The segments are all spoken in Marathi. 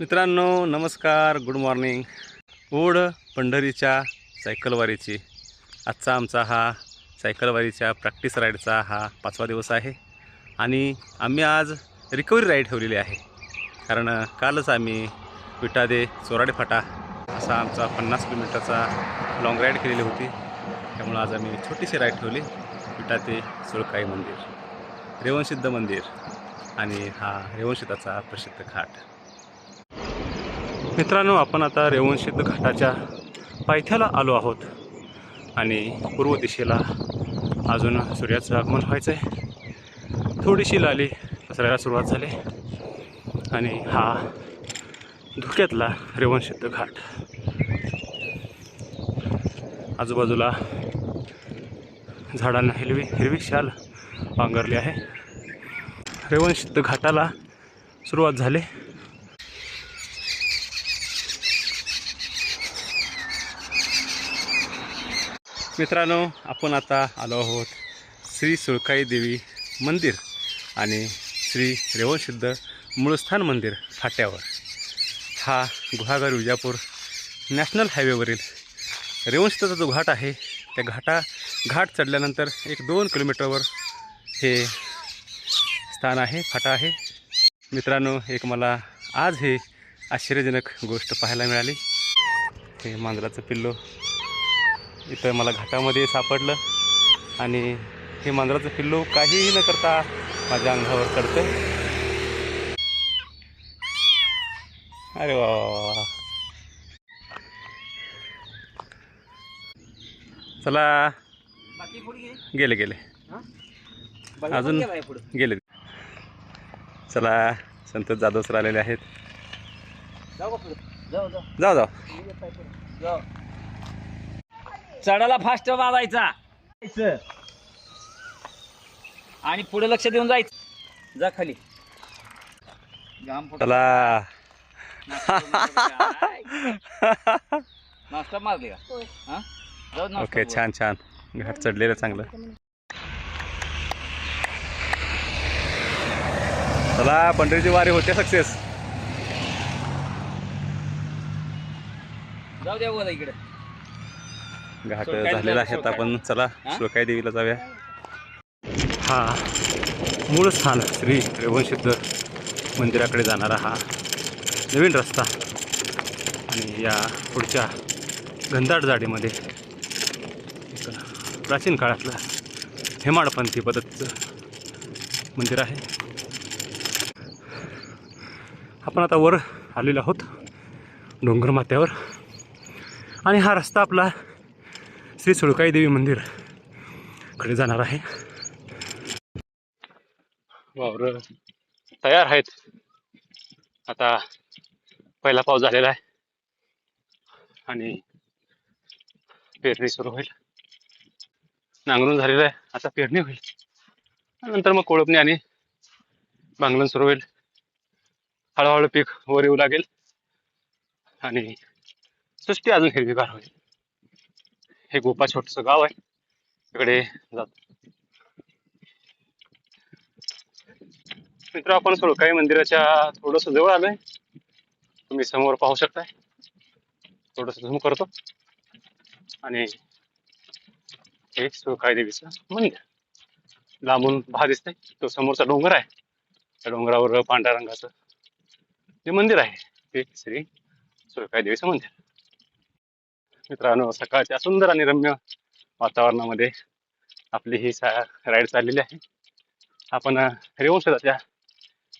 मित्रांनो नमस्कार गुड मॉर्निंग ओढ पंढरीच्या सायकलवारीची. आजचा आमचा हा सायकलवारीच्या प्रॅक्टिस राईडचा हा पाचवा दिवस आहे. आणि आम्ही आज रिकव्हरी राईड ठेवलेली आहे. कारण कालच आम्ही विटादे चोराडे फाटा असा आमचा पन्नास किलोमीटरचा लॉंग राईड केलेली होती. त्यामुळं आज आम्ही छोटीशी राईड ठेवली विटा ते सुळकाई मंदिर रेवणसिद्ध मंदिर आणि हा रेवणसिद्धाचा प्रसिद्ध घाट. मित्रांनो आपण आता रेवणसिद्ध घाटाच्या पायथ्याला आलो आहोत आणि पूर्व दिशेला अजून सूर्याचं आगमन व्हायचं आहे थोडीशी लाली. पसरायला सुरुवात झाली. आणि हा धुक्यातला रेवणसिद्ध घाट. आजूबाजूला झाडांना हिरवी हिरवी शाल पांघरली आहे. रेवणसिद्ध घाटाला सुरुवात झाली. मित्रांनो आपण आता आलो आहोत श्री सुळकाई देवी मंदिर. आणि श्री रेवणसिद्ध मूळस्थान मंदिर फाट्यावर. हा गुहागर विजापूर नॅशनल हायवेवरील रेवणसिद्धचा जो घाट आहे त्या घाटा घाट चढल्यानंतर एक दोन किलोमीटरवर हे स्थान आहे फाटा आहे. मित्रांनो एक मला आज हे आश्चर्यजनक गोष्ट पाहायला मिळाली. हे मांजराचं पिल्लो इथं मला घाटामध्ये सापडलं आणि हे मांजराचं पिल्लो काहीही न करता माझ्या अंगावर चढतं अरे वा. चला गेले गेले अजून-. गेले चला संतोष जाधव सर आलेले आहेत जाऊ जाऊ चढायला फास्ट वाजायचा जायचं. आणि पुढे लक्ष देऊन जायचं. जा खाली. जाम पुढं. चला. नाश्ता मारले का? हा? जाऊ नाश्ता ओके करू. छान छान. घाट चढलेलं चांगलं. चला पंढरीची वारी होते सक्सेस जाऊ द्या बोला इकडे. घाट झालेला आहे आता आपण. चला? सुळकाई देवीला जाऊया. हा मूळ स्थान श्री रेवणसिद्ध मंदिराकडे जाणारा हा नवीन रस्ता. आणि या पुढच्या घनदाट जाडीमध्ये एक प्राचीन काळातलं हेमाडपंथी पद्धतीचं मंदिर आहे. आपण आता वर आलेलो आहोत डोंगर माथ्यावर. आणि हा रस्ता आपला श्री सुळकाई देवी मंदिरकडे जाणार आहे. वावर. तयार आहेत. आता पहिला पाऊस झालेला आहे. आणि पेरणी सुरू होईल. नांगरून झालेलं आहे. आता पेरणी होईल. नंतर मग कोळपणी आणि बांगलून सुरू होईल. हळूहळू पीक वर येऊ लागेल. आणि सृष्टी अजून हिरवीगार होईल. हे गोपा छोटस गाव आहे. तिकडे जातो. मित्र आपण सुळकाई मंदिराच्या थोडस जवळ आलोय. तुम्ही समोर पाहू शकताय. थोडस झूम करतो. आणि हे सुळकाई देवीचं मंदिर. लांबून भा दिसतंय. तो समोरचा डोंगर आहे. त्या डोंगरावर पांढऱ्या रंगाचं जे मंदिर आहे ते श्री सुळकाई देवीचं मंदिर. मित्रांनो सकाळच्या सुंदर आणि रम्य वातावरणामध्ये आपली ही सा राईड चाललेली आहे. आपण रेवंशदाच्या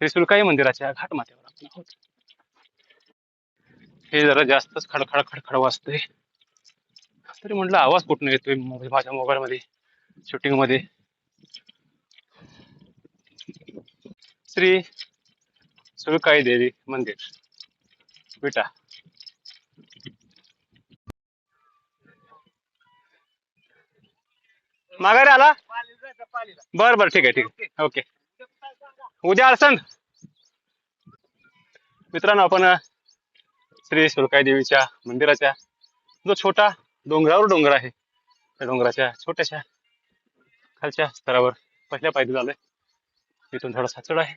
रेवणशताच्या सुलकाई मंदिराच्या घाटमाथ्यावर आपण आहोत हे जरा जास्तच खडखड खडखड वाजतंय तरी म्हटलं आवाज कुठून येतोय माझ्या मोबाईल मध्ये शूटिंगमध्ये? श्री सुलकाई देवी मंदिर विटा. माघारी आला? बर बर ठीक आहे ठीक आहे. ओके. उद्या अडचण. मित्रांनो आपण श्री सुरकाई देवीच्या मंदिराच्या जो छोटा डोंगरावर डोंगर आहे त्या डोंगराच्या छोट्याशा खालच्या स्तरावर पहिल्या पायरी झालोय. इथून थोडासा चढ आहे.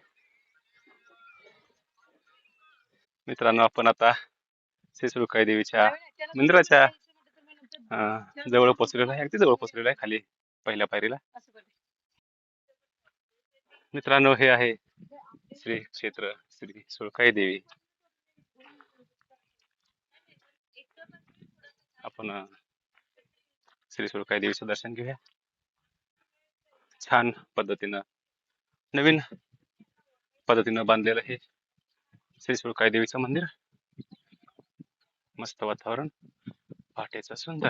मित्रांनो आपण आता श्री सुरकाई देवीच्या मंदिराच्या जवळ पोचलेलो आहे. अगदी जवळ पोचलेलो आहे खाली पहिल्या पायरीला. मित्रांनो हे आहे श्री क्षेत्र श्री सुळकाई देवी. आपण श्री सुळकाई देवीचं दर्शन घेऊया. छान पद्धतीनं नवीन पद्धतीनं बांधलेलं हे श्री सुळकाई देवीचं मंदिर. मस्त वातावरण पहाटेचं सुंदर.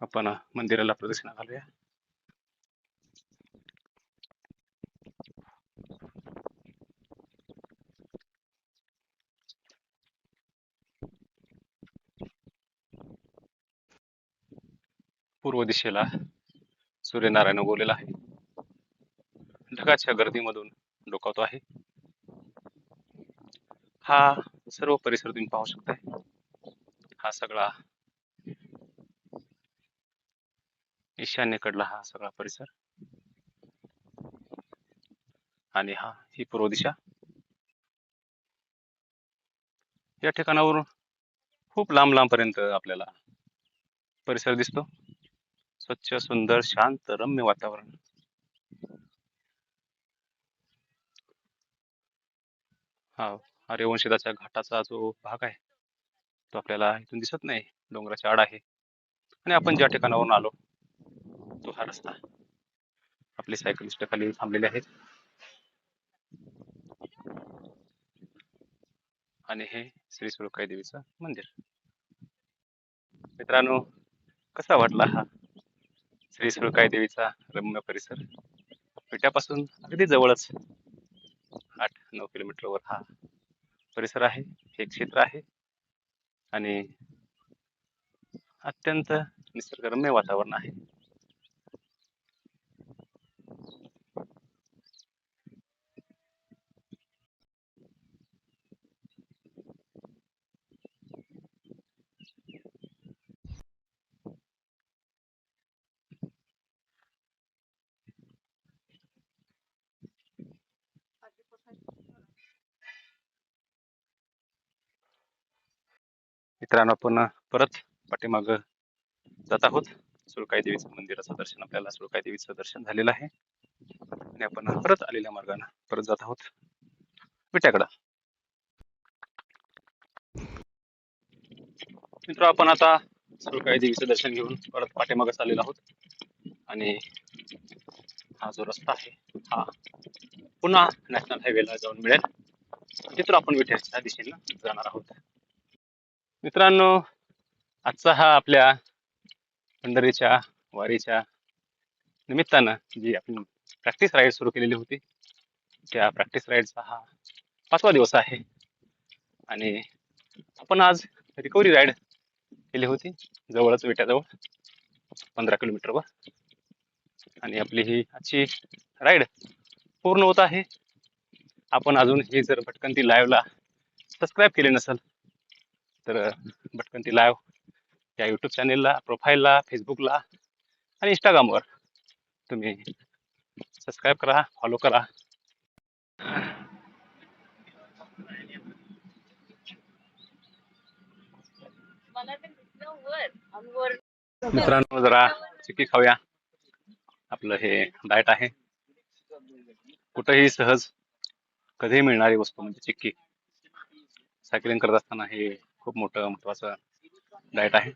आपण मंदिराला प्रदक्षिणा घालूया. पूर्व दिशेला सूर्यनारायण उगवलेला आहे. ढगाच्या गर्दीमधून डोकावतो आहे. हा सर्व परिसर तुम्ही पाहू शकताय. हा सगळा ईशान्येकडला हा सगळा परिसर. आणि हा ही पूर्व दिशा. या ठिकाणावरून खूप लांब लांब पर्यंत आपल्याला परिसर दिसतो. स्वच्छ सुंदर शांत रम्य वातावरण. हा हरिवंशदाच्या घाटाचा जो भाग आहे तो आपल्याला इथून दिसत नाही. डोंगराच्या आड आहे. आणि आपण ज्या ठिकाणावरून आलो तो हा रस्ता आपले सायकलिस्ट खाली थांबलेले आहेत. आणि हे श्री सुरुकाई देवीचं मंदिर. मित्रांनो कसा वाटला हा श्री सुरुकाई देवीचा रम्य परिसर? विट्यापासून अगदी जवळच आठ नऊ किलोमीटरवर हा परिसर आहे. हे क्षेत्र आहे. आणि अत्यंत निसर्गरम्य वातावरण आहे. मित्रांनो आपण परत पाठीमाग जात आहोत. सुळकाई देवीचं मंदिराचं दर्शन आपल्याला सुळकाई देवीचं दर्शन झालेलं आहे. आणि आपण परत आलेल्या मार्गाने परत जात आहोत. विट्याकडं. मित्र आपण आता सुळकाई देवीचं दर्शन घेऊन परत पाठीमागच आलेलो आहोत. आणि हा जो रस्ता आहे हा पुन्हा नॅशनल हायवेला जाऊन मिळेल. तिथून आपण विट्याच्या दिशेनं जाणार आहोत. मित्रांनो आजचा हा आपल्या पंढरीच्या वारीच्या निमित्तानं जी आपण प्रॅक्टिस राईड सुरू केलेली होती त्या प्रॅक्टिस राईडचा हा पाचवा दिवस आहे. आणि आपण आज रिकव्हरी राईड केली होती जवळच विट्याजवळ पंधरा किलोमीटरवर आणि आपली ही आजची राईड पूर्ण होत आहे. आपण अजून हे जर भटकंती लाईव्हला सबस्क्राईब केले नसेल तर भटकंती लाईव्ह या यूट्यूब चॅनेलला प्रोफाईलला फेसबुकला आणि इंस्टाग्रामवर तुम्ही सबस्क्राईब करा फॉलो करा. मित्रांनो जरा चिक्की खाऊया. आपलं हे डाएट आहे. कुठंही सहज कधीही मिळणारी वस्तू म्हणजे चिक्की. सायकलिंग करत असताना हे खूप मोठं महत्वाचं डाएट आहे.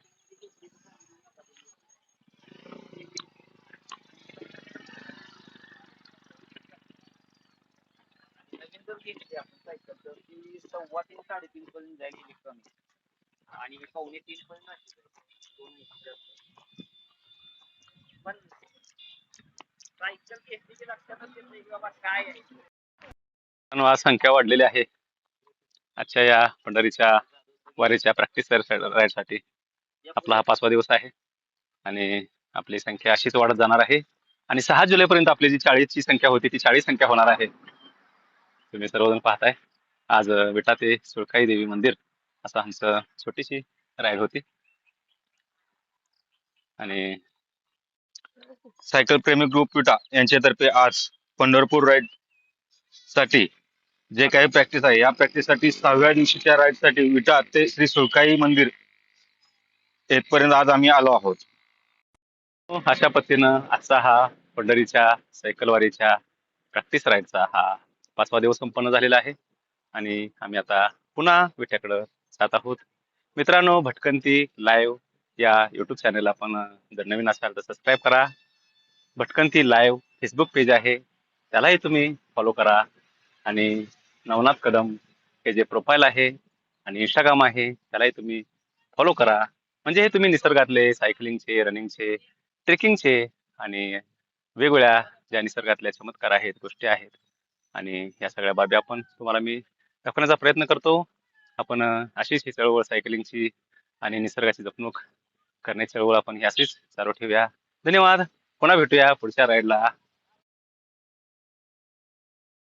सव्वा तीन साडेतीन पर्यंत जाईल इलेक्ट्रॉनिक आणि पावणे तीन पर्यंत पण सायकल घेतली लक्षातच येत नाही बाबा काय आहे आज संख्या वाढलेली आहे. आजच्या या पंढरीच्या वारीच्या प्रॅक्टिस राईडसाठी आपला हा पाचवा दिवस आहे. आणि आपली संख्या अशीच वाढत जाणार आहे. आणि सहा जुलैपर्यंत आपली जी चाळीसची संख्या होती ती चाळीस संख्या होणार आहे. तुम्ही सर्वजण पाहताय. आज विटा ते सुळकाई देवी मंदिर असं आमचं छोटीशी राईड होती. आणि सायकल प्रेमी ग्रुप विटा यांच्यातर्फे आज पंढरपूर राईडसाठी जे काही प्रॅक्टिस आहे या प्रॅक्टिससाठी सहाव्या दिवशीच्या राईडसाठी विटा ते श्री सुळकाई मंदिर येथपर्यंत आज आम्ही आलो आहोत. अशा पद्धतीनं आजचा हा पंढरीच्या सायकलवारीच्या प्रॅक्टिस राईडचा हा पाचवा दिवस संपन्न झालेला आहे. आणि आम्ही आता पुन्हा विट्याकडं जात आहोत. मित्रांनो भटकंती लाईव्ह या युट्यूब चॅनल आपण जर नवीन असाल तर सबस्क्राईब करा. भटकंती लाईव्ह फेसबुक पेज आहे. त्यालाही तुम्ही फॉलो करा. आणि नवनाथ कदम हे जे प्रोफाईल आहे आणि इंस्टाग्राम आहे त्यालाही तुम्ही फॉलो करा. म्हणजे हे तुम्ही निसर्गातले सायकलिंगचे रनिंगचे ट्रेकिंगचे आणि वेगवेगळ्या ज्या निसर्गातल्या चमत्कार आहेत गोष्टी आहेत. आणि या सगळ्या बाबी आपण तुम्हाला मी दाखवण्याचा प्रयत्न करतो. आपण अशीच ही चळवळ सायकलिंगची आणि निसर्गाची जपणूक करण्याची चळवळ आपण ही अशीच चालू ठेवूया. धन्यवाद. पुन्हा भेटूया पुढच्या राईडला